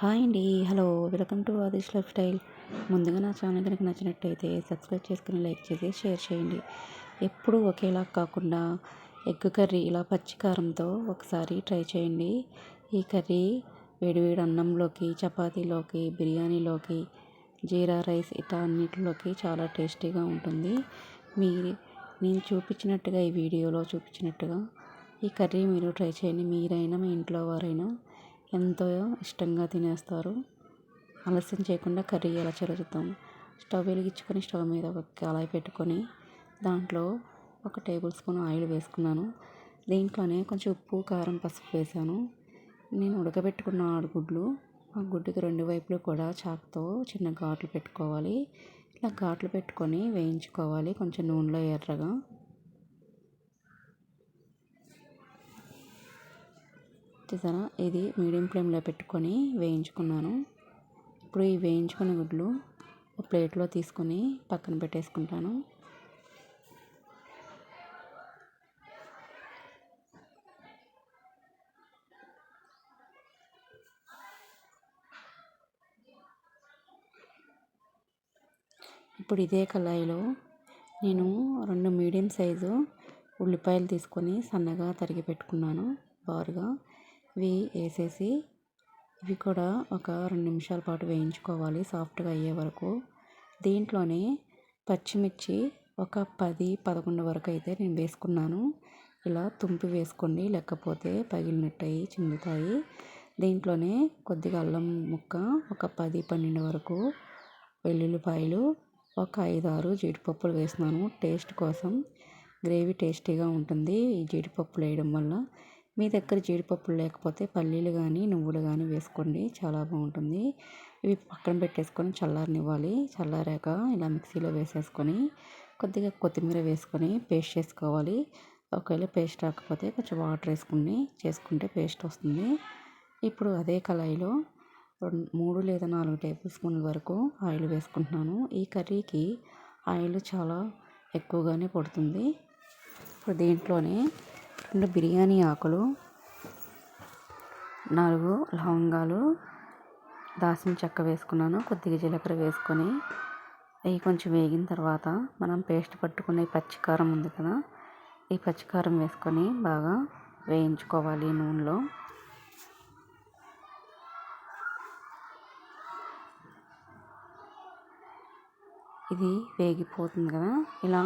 Hi అండి. Hello. Welcome to Adish lifestyle. ముందుగా నా ఛానల్ కనుక నచ్చినట్టయితే సబ్స్క్రైబ్ చేసుకుని లైక్ చేసి షేర్ చేయండి. ఎప్పుడు ఒకేలా కాకుండా ఎగ్ కర్రీ ఇలా పచ్చికారంతో ఒకసారి ట్రై చేయండి. ఈ కర్రీ వేడివేడి అన్నంలోకి చపాతీలోకి బిర్యానీలోకి జీరా రైస్ ఇట్లా అన్నిటిలోకి చాలా టేస్టీగా ఉంటుంది. మీ నేను చూపించినట్టుగా ఈ వీడియోలో చూపించినట్టుగా ఈ కర్రీ మీరు ట్రై చేయండి. మీరైనా మీ ఇంట్లో వారైనా ఎంతో ఇష్టంగా తినేస్తారు. ఆలస్యం చేయకుండా కర్రీ ఎలా చేయాలో స్టవ్ వెలిగించుకొని స్టవ్ మీద ఒక కళాయి పెట్టుకొని దాంట్లో ఒక టేబుల్ స్పూన్ ఆయిల్ వేసుకున్నాను. దీంట్లోనే కొంచెం ఉప్పు కారం పసుపు వేసాను. నేను ఉడకబెట్టుకున్న ఆడుగుడ్లు ఆ గుడ్డుకి రెండు వైపులు కూడా చాకుతో చిన్న ఘాట్లు పెట్టుకోవాలి. ఇలా ఘాట్లు పెట్టుకొని వేయించుకోవాలి కొంచెం నూనెలో ఎర్రగా. చూసారా ఇది మీడియం ఫ్లేమ్లో పెట్టుకొని వేయించుకున్నాను. ఇప్పుడు ఈ వేయించుకున్న గుడ్లు ఒక ప్లేట్లో తీసుకొని పక్కన పెట్టేసుకుంటాను. ఇప్పుడు ఇదే కళాయిలో నేను రెండు మీడియం సైజు ఉల్లిపాయలు తీసుకొని సన్నగా తరిగి పెట్టుకున్నాను. బారుగా ఇవి వేసేసి ఇవి కూడా ఒక రెండు నిమిషాల పాటు వేయించుకోవాలి సాఫ్ట్గా అయ్యే వరకు. దీంట్లోనే పచ్చిమిర్చి ఒక పది పదకొండు వరకు అయితే నేను వేసుకున్నాను. ఇలా తుంపి వేసుకోండి లేకపోతే పగిలినట్టయి చిందుతాయి. దీంట్లోనే కొద్దిగా అల్లం ముక్క ఒక పది పన్నెండు వరకు వెల్లుల్లిపాయలు ఒక ఐదు ఆరు జీడిపప్పులు వేసినాను టేస్ట్ కోసం గ్రేవీ టేస్టీగా ఉంటుంది ఈ జీడిపప్పులు వేయడం వల్ల. మీ దగ్గర జీడిపప్పులు లేకపోతే పల్లీలు కానీ నువ్వులు కానీ వేసుకోండి. చాలా బాగుంటుంది. ఇవి పక్కన పెట్టేసుకొని చల్లారనివ్వాలి. చల్లారాక ఇలా మిక్సీలో వేసేసుకొని కొద్దిగా కొత్తిమీర వేసుకొని పేస్ట్ చేసుకోవాలి. ఒకవేళ పేస్ట్ రాకపోతే కొంచెం వాటర్ వేసుకుని చేసుకుంటే పేస్ట్ వస్తుంది. ఇప్పుడు అదే కళాయిలో రెండు మూడు లేదా నాలుగు టేబుల్ స్పూన్ల వరకు ఆయిల్ వేసుకుంటున్నాను. ఈ కర్రీకి ఆయిల్ చాలా ఎక్కువగానే పడుతుంది. ఇప్పుడు దీంట్లోనే రెండు బిర్యానీ ఆకులు నాలుగు లవంగాలు దాసిన చెక్క వేసుకున్నాను కొద్దిగా జీలకర్ర వేసుకొని అవి కొంచెం వేగిన తర్వాత మనం పేస్ట్ పట్టుకునే పచ్చికారం ఉంది కదా ఈ పచ్చికారం వేసుకొని బాగా వేయించుకోవాలి నూనెలో. ఇది వేగిపోతుంది కదా ఇలా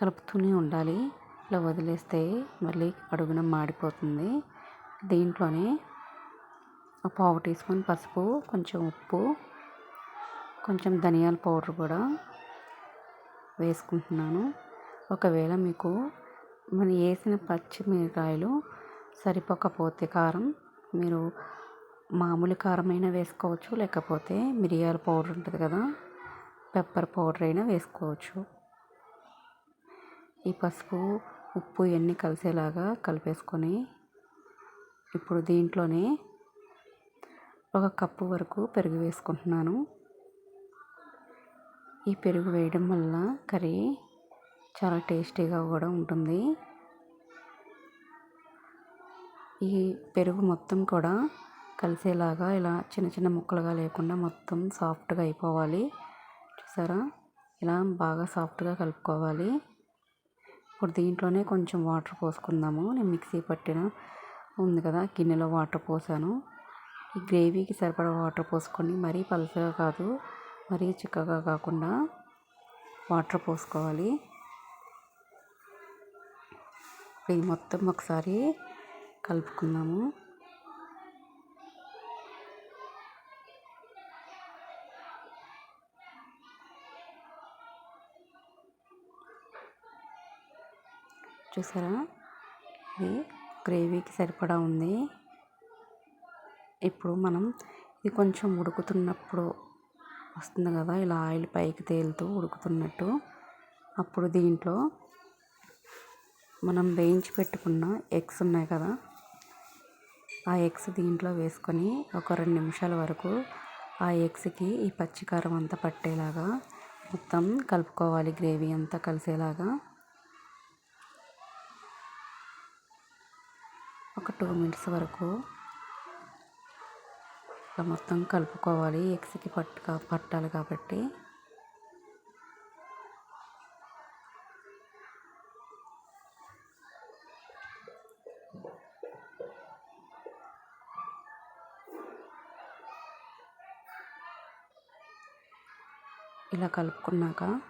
కలుపుతూనే ఉండాలి. ఇలా వదిలేస్తే మళ్ళీ అడుగున మాడిపోతుంది. దీంట్లోనే ఒక పావు టీ స్పూన్ పసుపు కొంచెం ఉప్పు కొంచెం ధనియాల పౌడర్ కూడా వేసుకుంటున్నాను. ఒకవేళ మీకు మనం వేసిన పచ్చిమిరకాయలు సరిపోకపోతే కారం మీరు మామూలు కారం అయినా వేసుకోవచ్చు లేకపోతే మిరియాల పౌడర్ ఉంటుంది కదా పెప్పర్ పౌడర్ అయినా వేసుకోవచ్చు. ఈ పసుపు ఉప్పు ఇవన్నీ కలిసేలాగా కలిపేసుకొని ఇప్పుడు దీంట్లోనే ఒక కప్పు వరకు పెరుగు వేసుకుంటున్నాను. ఈ పెరుగు వేయడం వల్ల కర్రీ చాలా టేస్టీగా కూడా ఉంటుంది. ఈ పెరుగు మొత్తం కూడా కలిసేలాగా ఇలా చిన్న చిన్న ముక్కలుగా లేకుండా మొత్తం సాఫ్ట్గా అయిపోవాలి. చూసారా? ఇలా బాగా సాఫ్ట్గా కలుపుకోవాలి. ఇప్పుడు దీంట్లోనే కొంచెం వాటర్ పోసుకుందాము. నేను మిక్సీ పట్టిన ఉంది కదా గిన్నెలో వాటర్ పోసాను. ఈ గ్రేవీకి సరిపడా వాటర్ పోసుకొని మరీ పలుచగా కాదు మరీ చిక్కగా కాకుండా వాటర్ పోసుకోవాలి. ఇది మొత్తం ఒకసారి కలుపుకుందాము. చూసారా? ఇది గ్రేవీకి సరిపడా ఉంది. ఇప్పుడు మనం ఇది కొంచెం ఉడుకుతున్నప్పుడు వస్తుంది కదా ఇలా ఆయిల్ పైకి తేలుతూ ఉడుకుతున్నట్టు. అప్పుడు దీంట్లో మనం వేయించి పెట్టుకున్న ఎగ్స్ ఉన్నాయి కదా ఆ ఎగ్స్ దీంట్లో వేసుకొని ఒక రెండు నిమిషాల వరకు ఆ ఎగ్స్కి ఈ పచ్చికారం అంతా పట్టేలాగా మొత్తం కలుపుకోవాలి గ్రేవీ అంతా కలిసేలాగా ఒక టూ మినిట్స్ వరకు ఇలా మొత్తం కలుపుకోవాలి. ఎగ్స్కి పట్టు పట్టాలి కాబట్టి. ఇలా కలుపుకున్నాక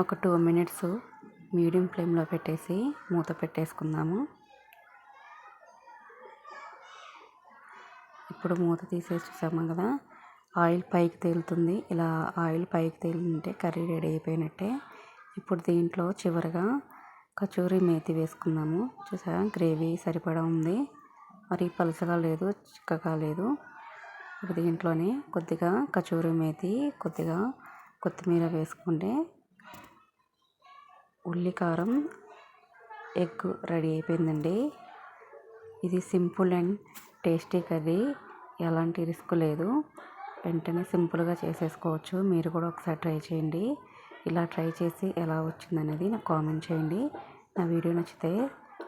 ఒక టూ మినిట్స్ మీడియం ఫ్లేమ్లో పెట్టేసి మూత పెట్టేసుకుందాము. ఇప్పుడు మూత తీసేసి చూసాము కదా ఆయిల్ పైకి తేలుతుంది. ఇలా ఆయిల్ పైకి తేలింటే కర్రీ రెడీ అయిపోయినట్టే. ఇప్పుడు దీంట్లో చివరిగా కచూరి మేతి వేసుకుందాము. చూసారా? గ్రేవీ సరిపడా ఉంది. మరి పలుచగా లేదు చిక్కగా లేదు. ఇప్పుడు దీంట్లోనే కొద్దిగా కచూరి మేతి కొద్దిగా కొత్తిమీర వేసుకుంటే ఉల్లి కారం ఎగ్ రెడీ అయిపోయిందండి. ఇది సింపుల్ అండ్ టేస్టీ కర్రీ. ఎలాంటి రిస్క్ లేదు. వెంటనే సింపుల్గా చేసేసుకోవచ్చు. మీరు కూడా ఒకసారి ట్రై చేయండి. ఇలా ట్రై చేసి ఎలా వచ్చిందనేది నాకు కామెంట్ చేయండి. నా వీడియో నచ్చితే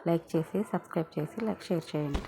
లైక్ చేసి సబ్స్క్రైబ్ చేసి లైక్ షేర్ చేయండి.